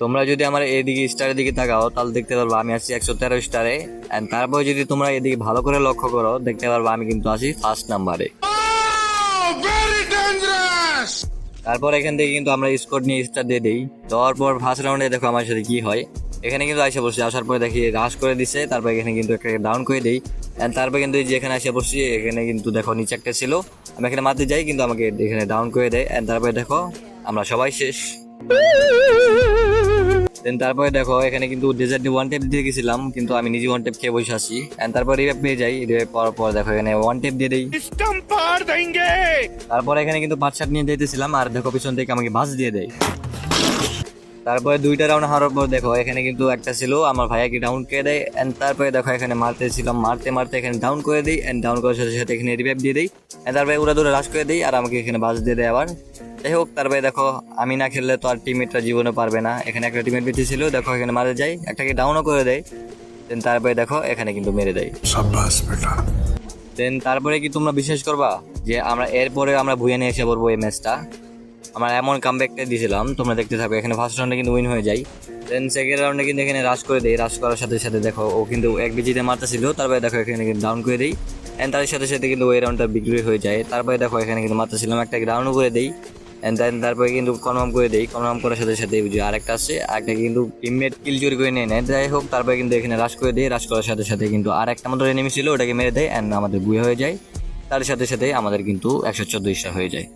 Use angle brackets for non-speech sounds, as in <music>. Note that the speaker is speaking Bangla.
তোমরা যদি আমার এদিকে স্টারের দিকে তাকাও তাহলে দেখতে পারব আমি আছি একশো তেরো স্টারে অ্যান্ড তারপরে যদি তোমরা এদিকে ভালো করে লক্ষ্য করো দেখতে পারব আমি কিন্তু আছি ফার্স্ট নাম্বারে তারপর এখান থেকে কিন্তু আমরা স্কোর নিয়ে স্টার দিয়ে দিই। দেওয়ার পর ফার্স্ট রাউন্ডে দেখো আমার সাথে কি হয়। এখানে কিন্তু আসে বসছি আসার পরে দেখি রাশ করে দিছে তারপর এখানে কিন্তু একটা ডাউন করে দিই। অ্যান্ড তারপর কিন্তু এই যে এখানে এসে বসছি এখানে কিন্তু দেখো নিচে একটা ছিল। আমি এখানে মারতে যাই কিন্তু আমাকে এখানে ডাউন করে দেয়। অ্যান্ড তারপরে দেখো আমরা সবাই শেষ। <laughs> দেন তারপরে দেখো এখানে কিন্তু ডেজার্ট ওয়ান টেপ দিয়ে গেছিলাম কিন্তু আমি নিজে ওয়ান টেপ খেয়ে বসে আসি অ্যান্ড তারপর রিভাইভ পেয়ে যাই রিভাইভ পাওয়ার পর দেখো এখানে ওয়ান টেপ দিয়ে দিই। তারপর এখানে কিন্তু পাঁচ সাত নিয়ে যেতেছিলাম আর দেখো পিছন থেকে আমাকে বাস দিয়ে দেয়। তারপরে দুইটা রাউন্ড হারার পর দেখো এখানে কিন্তু একটা ছিল আমার ভাইয়াকে ডাউন করে দেয়। এন্ড তারপরে দেখো এখানে মারতেছিলাম মারতে মারতে এখানে ডাউন করে দিই। এন্ড ডাউন করার সাথে সাথে এখানে রিভাইভ দিয়ে দিই। এন্ড তারপরে উড়া দূরে রাশ করে দিই আর আমাকে এখানে বাস দিয়ে দেয় আবার। যাই হোক তার ভাই দেখো আমি না খেললে তো আর টিমমেটরা জীবনে পারবে না। এখানে একটা টিমের বেঁচে ছিল দেখো এখানে মারা যায় একটাকে ডাউনও করে দেয়। দেন তারপরে দেখো এখানে কিন্তু মেরে দেয়। দেন তারপরে কি তোমরা বিশ্বাস করবা? যে আমরা এরপরে আমরা ভুয়ে নিয়ে এসে পড়ব এই ম্যাচটা আমরা এমন কাম ব্যাকটাই দিয়েছিলাম তোমরা দেখতে থাকো এখানে ফার্স্ট রাউন্ডে কিন্তু উইন হয়ে যায়। দেন সেকেন্ড রাউন্ডে কিন্তু এখানে রাশ করে দেয় রাশ করার সাথে সাথে দেখো ও কিন্তু এক বিজিতে মারতেছিল তারপরে দেখো এখানে কিন্তু ডাউন করে দেয়। অ্যান্ড তার সাথে সাথে কিন্তু ওই রাউন্ডটা বিক্রি হয়ে যায়। তারপরে দেখো এখানে কিন্তু মারতেছিলাম একটা ডাউনও করে দেয়। তারপরে কিন্তু কনফার্ম করে দেই, কনফার্ম করার সাথে সাথে যে আরেকটা আছে, আরেকটা কিন্তু টিমমেট কিল চুরি করে নিয়ে নেয়। যাই হোক, তারপরে কিন্তু এখানে রাশ করে দেয় রাশ করার সাথে সাথে কিন্তু আর একটা মাত্র এনিমি ছিল, ওটাকে মেরে দেয় এন্ড আমাদের বুয়ে হয়ে যায়। তার সাথে সাথে আমাদের কিন্তু একশো চোদ্দ হয়ে যায়।